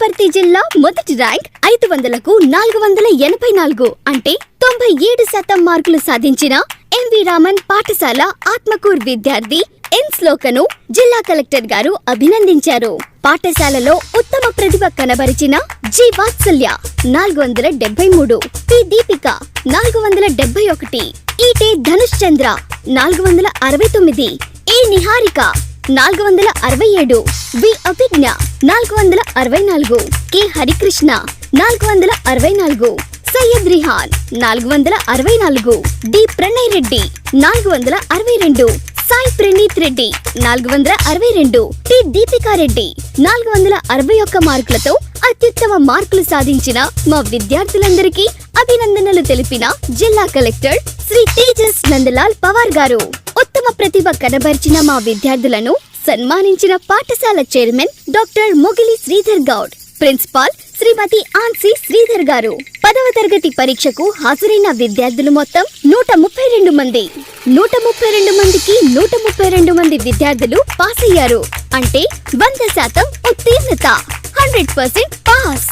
వనపర్తి జిల్లా మొదటి ర్యాంక్ ఐదు వందలకు నాలుగు వందల ఎనభై నాలుగు. అంటే తొంభై ఏడు శాతం మార్కులు సాధించిన ఎంవి రామన్ పాఠశాల ఆత్మకూర్ విద్యార్థి ఎన్ శ్లోకను జిల్లా కలెక్టర్ గారు అభినందించారు. పాఠశాలలో ఉత్తమ ప్రతిభ కనబరిచిన జి వాత్సల్య నాలుగు వందల డెబ్బై మూడు పి దీపిక నాలుగు వందల డెబ్బై ఒకటి ఈటే ధనుష్ చంద్ర నాలుగు వందల అరవై తొమ్మిది ఏ నిహారిక నాలుగు వందల అరవై ఏడు. వి అభిజ్ఞ నాలుగు వందల అరవై నాలుగు. కె హరికృష్ణ నాలుగు వందల అరవై నాలుగు. సయ్యద్ రిహాన్ నాలుగు వందల అరవై నాలుగు. డి ప్రణయ్ రెడ్డి నాలుగు వందల అరవై రెండు. సాయి ప్రణీత్ రెడ్డి నాలుగు వందల అరవై రెండు. టి దీపికా రెడ్డి నాలుగు వందల అరవై ఒక్క మార్కులతో అత్యుత్తమ మార్కులు సాధించిన మా విద్యార్థులందరికీ అభినందనలు తెలిపిన జిల్లా కలెక్టర్ శ్రీ తేజస్ నందలాల్ పవార్ గారు. ఉత్తమ ప్రతిభ కనబరిచిన మా విద్యార్థులను సన్మానించిన పాఠశాల chairman doctor Mogili Sridhar Goud principal Srimathi Ancy Sridhar garu. పదవ తరగతి పరీక్షకు హాజరైన విద్యార్థులు మొత్తం నూట ముప్పై రెండు మంది. నూట ముప్పై రెండు మందికి నూట ముప్పై రెండు మంది విద్యార్థులు పాస్ అయ్యారు అంటే వంద శాతం ఉత్తీర్ణత. Hundred percent pass.